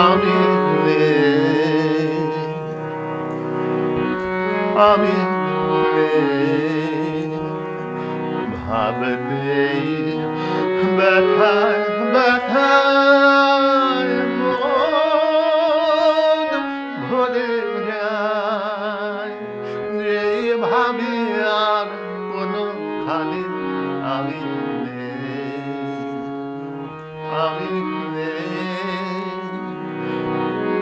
আমি নেই আমি নেই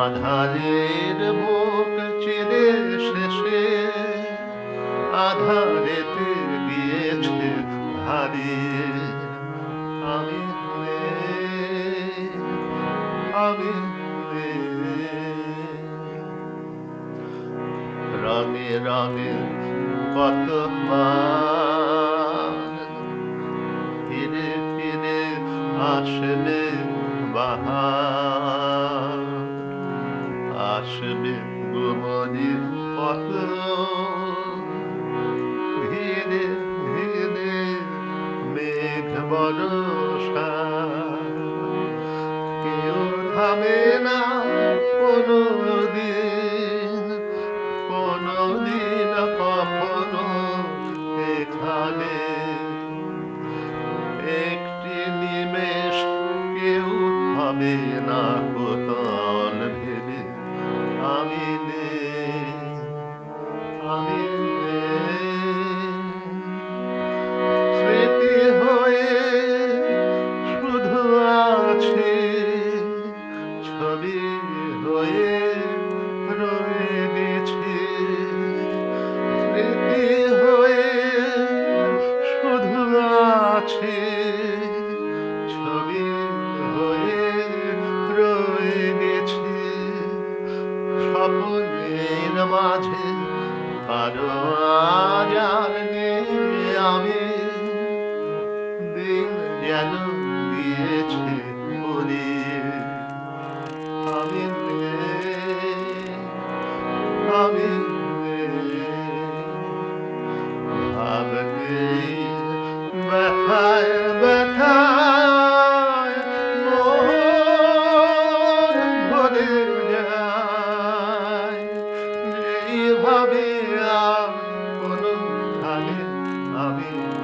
আধারের বুক চিরে শেষে আধারেতে গিয়েছে হারিয়ে আমি আমি। রঙে রঙে কত ফিরে ফিরে আসবে বাহার আসবে গুমনির পথ ধীরে ধীরে মেঘ বরষা কেউ থামে না কোনো দিন। স্বপ্নের মাঝে আমি। দিন যেন দিয়েছে উড়িয়ে আমি আমি ব্যথায় কোনো